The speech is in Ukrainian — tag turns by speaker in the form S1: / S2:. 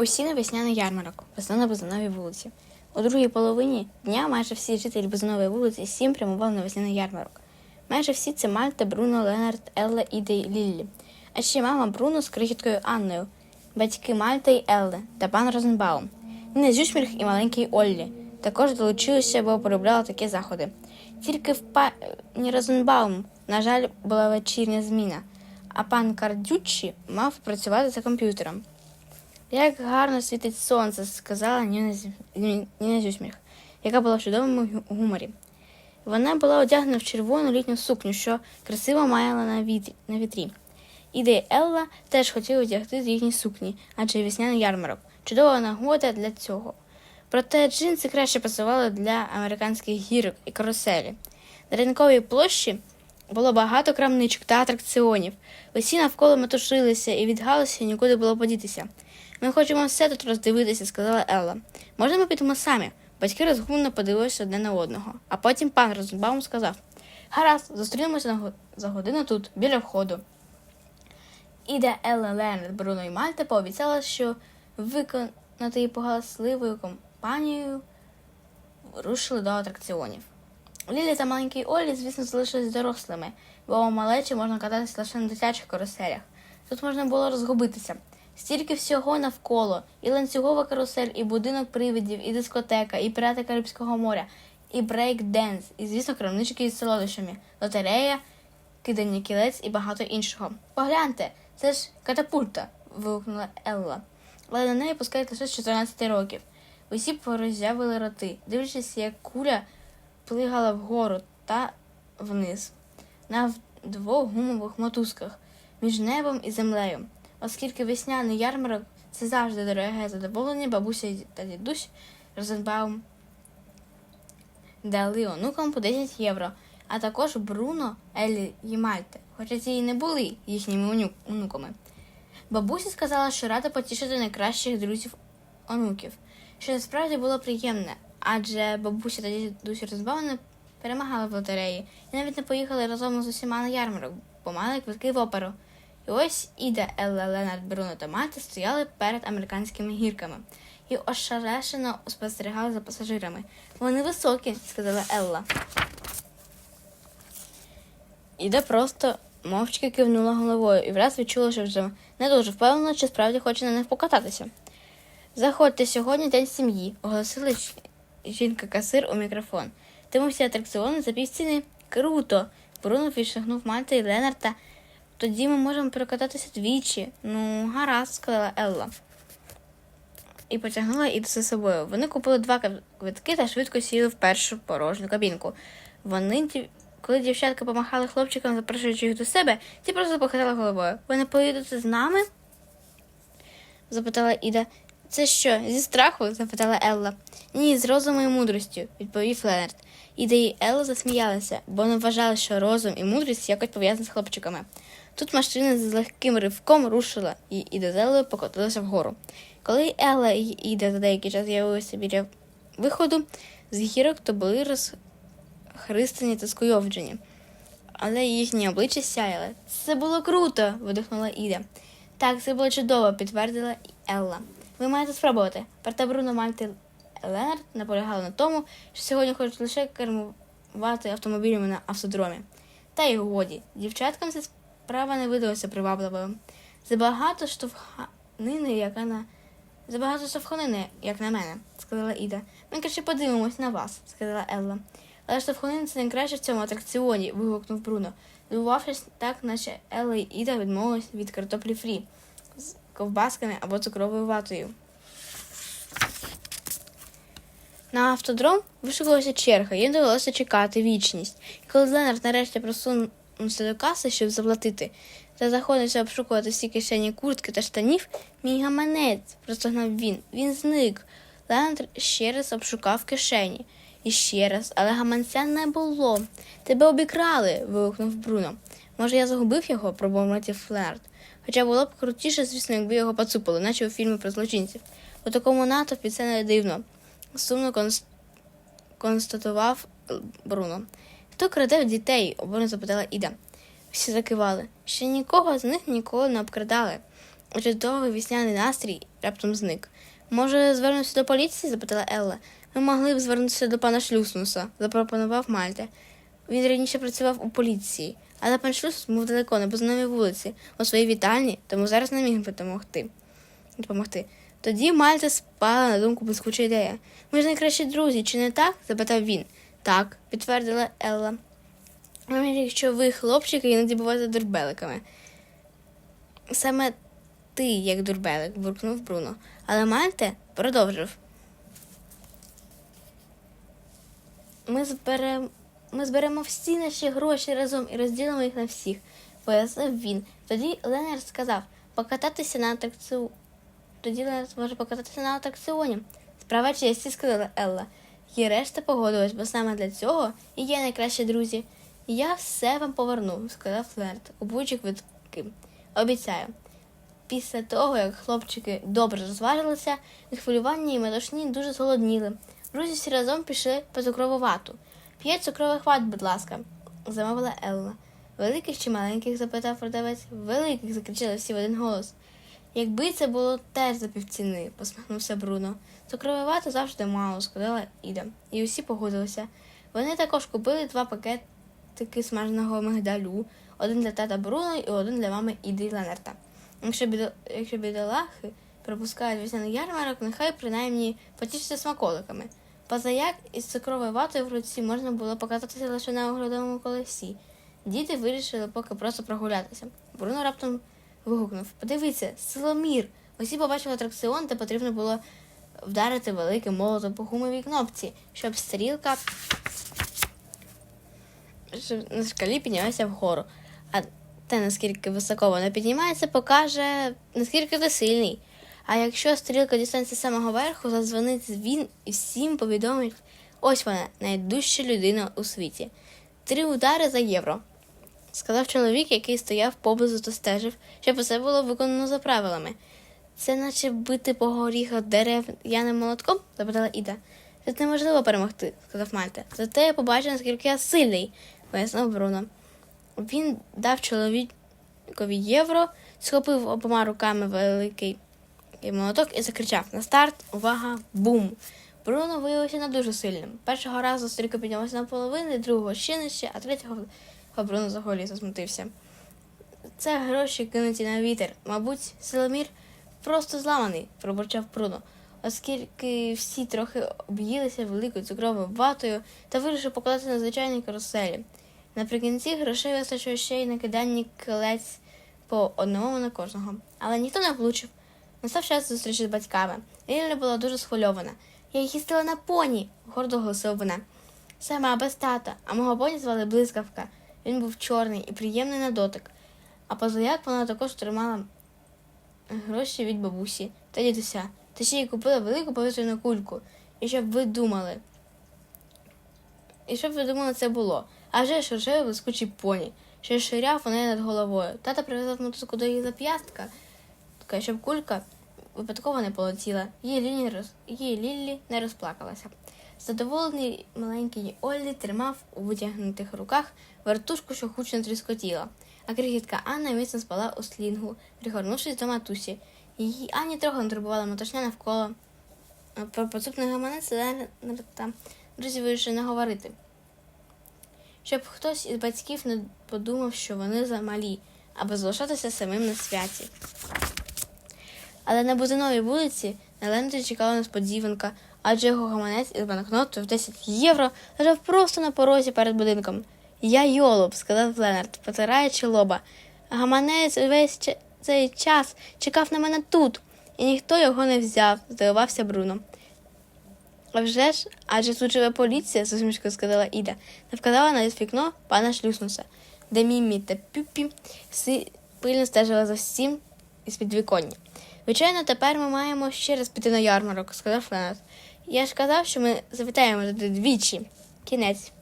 S1: Усі на весняний ярмарок, весна на Бузановій вулиці. У другій половині дня майже всі жителі Бузанової вулиці сім прямували на весняний ярмарок. Майже всі це Мальта, Бруно, Ленард, Елла, і Ліллі. А ще мама Бруно з крихіткою Анною, батьки Мальта і Елли та пан Розенбаум, Ніна Зюшмірх і маленький Оллі. Також долучилися, бо полюбляли такі заходи. Тільки в пані Розенбаум, на жаль, була вечірня зміна, а пан Кардючі мав працювати за комп'ютером. Як гарно світить сонце, сказала Ніна, Зю- Ні- Ніна Зюсміх, яка була в чудовому гуморі. Вона була одягнена в червону літню сукню, що красиво маяла на вітрі. На вітрі. Іде Елла теж хотіли одягти їхні сукні, адже весняний ярмарок. Чудова нагода для цього. Проте джинси краще пасували для американських гірок і каруселі. На ринковій площі було багато крамничок та атракціонів. Усі навколо метушилися і від галасу нікуди було подітися. Ми хочемо все тут роздивитися, сказала Елла. Ми підемо самі? Батьки розгумно подивилися одне на одного. А потім пан Розенбаум сказав: Гаразд, зустрінемося за годину тут, біля входу. Іде Елла, Ленард, Бруно і Мальта пообіцяла, що виконати її погаласливою компанією рушили до атракціонів. Лілі та маленький Олі, звісно, залишились дорослими, бо у малечі можна кататися лише на дитячих каруселях. Тут можна було розгубитися. Стільки всього навколо, і ланцюгова карусель, і будинок привидів, і дискотека, і пірати Карибського моря, і брейк-денс, і, звісно, крамнички із солодощами, лотерея, кидання кілець і багато іншого. Погляньте, це ж катапульта. вигукнула Елла. Але на неї пускають лише з 14 років. Усі пороззявили роти, дивлячись, як куля плигала вгору та вниз на двох гумових мотузках між небом і землею. Оскільки весняний ярмарок це завжди дороге задоволення, бабуся та дідусь Розенбаум дали онукам по 10 євро, а також Бруно, Елі і Мальте, хоча ці і не були їхніми онуками. Бабуся сказала, що рада потішити найкращих друзів онуків, що насправді було приємне, адже бабуся та дідусь Розбавлені перемагали в лотереї і навіть не поїхали разом з усіма на ярмарок, бо мали квитки в оперу. І ось Іда, Елла, Ленард, Бруно та Мальта стояли перед американськими гірками і ошарешено спостерігали за пасажирами. Вони високі, сказала Елла. Іда просто мовчки кивнула головою і враз відчула, що вже не дуже впевнена, чи справді хоче на них покататися. Заходьте сьогодні день сім'ї, оголосила жінка-касир у мікрофон. Тому всі атракціони за півціни. Круто! Бруно відшагнув Мальта і Ленарта. Тоді ми можемо перекататися двічі. Ну, гаразд, сказала Елла. І потягнула Іду за собою. Вони купили два квитки та швидко сіли в першу порожню кабінку. Вони, коли дівчатка помахали хлопчикам, запрошуючи їх до себе, ті просто похитали головою. Ви не поїдете з нами? запитала Іда. Це що, зі страху? запитала Елла. Ні, з розуму і мудростю, відповів Ленард. Іда і Елла засміялися, бо не вважали, що розум і мудрість якось пов'язані з хлопчиками. Тут машина з легким ривком рушила, і Іда з Еллою покотилася вгору. Коли Елла і Іда за деякий час з'явилися біля виходу з гірок, то були розхристані та скуйовджені. Але їхні обличчя сяяли. Це було круто. видихнула Іда. Так, це було чудово, підтвердила Елла. Ви маєте спробувати. Проте Бруно Мальти Ленард наполягали на тому, що сьогодні хочуть лише кермувати автомобілями на автодромі. Та й годі, дівчаткам ця справа не видалася привабливою. Забагато штовханини, яка на забагато штовханини, як на мене, сказала Іда. Ми краще подивимось на вас, сказала Елла. Але штовханин це найкраще в цьому атракціоні, вигукнув Бруно, здивувавшись так, наче Елла і Іда відмовились від картоплі фрі з ковбасками або цукровою ватою. На автодром вишукувалася черга, їм довелося чекати вічність. І коли Ленард нарешті просунувся до каси, щоб заплатити, та заходився обшукувати всі кишені куртки та штанів, мій гаманець, простогнав він. Він зник. Ленард ще раз обшукав кишені. І ще раз, але гаманця не було. Тебе обікрали. вигукнув Бруно. Може, я загубив його, пробурмотів Ленард. Хоча було б крутіше, звісно, якби його поцупили, наче у фільмі про злочинців. У такому натовпі це не дивно. Сумно конс... констатував Бруно. Хто краде в дітей? оборно запитала Іда. Всі закивали. Ще нікого з них ніколи не обкрадали. Чудовий вісняний настрій раптом зник. Може, звернутися до поліції? запитала Елла. Ми могли б звернутися до пана Шлюснуса, запропонував Мальте. Він раніше працював у поліції, але пан Шлюснус був далеко на бузиновій вулиці, у своїй вітальні, тому зараз не міг допомогти. допомогти. Тоді Мальта спала на думку блискуча ідея. Ми ж найкращі друзі, чи не так? запитав він. Так, підтвердила Елла. Якщо ви, хлопчики, іноді буваєте дурбеликами. Саме ти, як дурбелик, буркнув Бруно. Але Мальте продовжив. Ми зберемо, ми зберемо всі наші гроші разом і розділимо їх на всіх, пояснив він. Тоді Ленар сказав покататися на атракціоні. Тоді Ленар зможе покататися на атракціоні. Справа честі, сказала Елла. І решта погодилась, бо саме для цього і є найкращі друзі. Я все вам поверну, сказав Флерт, купуючи квитки. Обіцяю. Після того, як хлопчики добре розважилися, від хвилювання і метушні дуже зголодніли. Друзі всі разом пішли по цукрову вату. П'ять цукрових ват, будь ласка, замовила Елла. Великих чи маленьких? запитав продавець. Великих, закричали всі в один голос. Якби це було теж за півціни, посміхнувся Бруно. Цукрової вати завжди мало, сказала Іда. І усі погодилися. Вони також купили два пакетики смаженого мигдалю, один для тата Бруно і один для мами Іди і Ленарта. Якщо, бідо... Якщо бідолахи пропускають весняний ярмарок, нехай принаймні потішаться смаколиками. Позаяк із цукровою ватою в руці можна було покататися лише на оглядовому колесі. Діти вирішили поки просто прогулятися. Бруно раптом вигукнув Подивіться, Соломір! Усі побачили атракціон, де потрібно було вдарити великим молотом по гумовій кнопці, щоб стрілка на шкалі піднялася вгору. А те, наскільки високо вона піднімається, покаже, наскільки ти сильний. А якщо стрілка дістанеться з самого верху, задзвонить він і всім повідомить, ось вона, найдужча людина у світі. Три удари за євро. Сказав чоловік, який стояв поблизу та стежив, щоб усе було виконано за правилами. Це наче бити по горіхах дерев яним молотком? запитала Іда. Це неможливо перемогти, сказав Мальта. Зате я побачив, наскільки я сильний, пояснив Бруно. Він дав чоловікові євро, схопив обома руками великий молоток і закричав на старт, увага, бум! Бруно виявився не дуже сильним. Першого разу стрілка піднялася на половину, другого ще нижче, а третього Бруно заголі засмутився. Це гроші кинуті на вітер. Мабуть, Селомір просто зламаний, пробурчав Бруно, оскільки всі трохи об'їлися великою цукровою ватою та вирішив покладати на звичайні каруселі. Наприкінці грошей вистачило ще й на киданні кілець по одному на кожного. Але ніхто не влучив. Настав час зустрічі з батьками. Ліля була дуже схвильована. Я їздила на поні, гордо голосила вона. Сама без тата, а мого поні звали блискавка. Він був чорний і приємний на дотик. А позаяк вона також тримала гроші від бабусі та дідуся, та ще й купила велику повітряну кульку. І щоб ви думали. І щоб ви думали, це було. А вже ж рожевий блискучий поні, що ширяв у неї над головою. Тата привезла мотузку до її зап'ястка, щоб кулька випадково не полетіла. Її Лілі не розплакалася. Задоволений маленький Оллі тримав у витягнутих руках вертушку, що гучно тріскотіла, а крихітка Анна міцно спала у слінгу, пригорнувшись до матусі. Її Ані трохи не турбувала мотошня навколо. А Про поцупний гаманець та друзі вирішили не говорити. Щоб хтось із батьків не подумав, що вони замалі, аби залишатися самим на святі. Але на бузиновій вулиці на Ленді чекала несподіванка, адже його гаманець із банкнотою в 10 євро лежав просто на порозі перед будинком. Я йолоп, сказав Ленард, потираючи лоба. Гаманець весь ч- цей час чекав на мене тут, і ніхто його не взяв, здивувався Бруно. А вже ж, адже тут живе поліція, з усмішкою сказала Іда, та вказала на вікно пана Шлюснуса, де Міммі та Пюпі пильно стежили за всім із підвіконня. Звичайно, тепер ми маємо ще раз піти на ярмарок, сказав Ленат. Я ж казав, що ми завітаємо туди двічі. Кінець.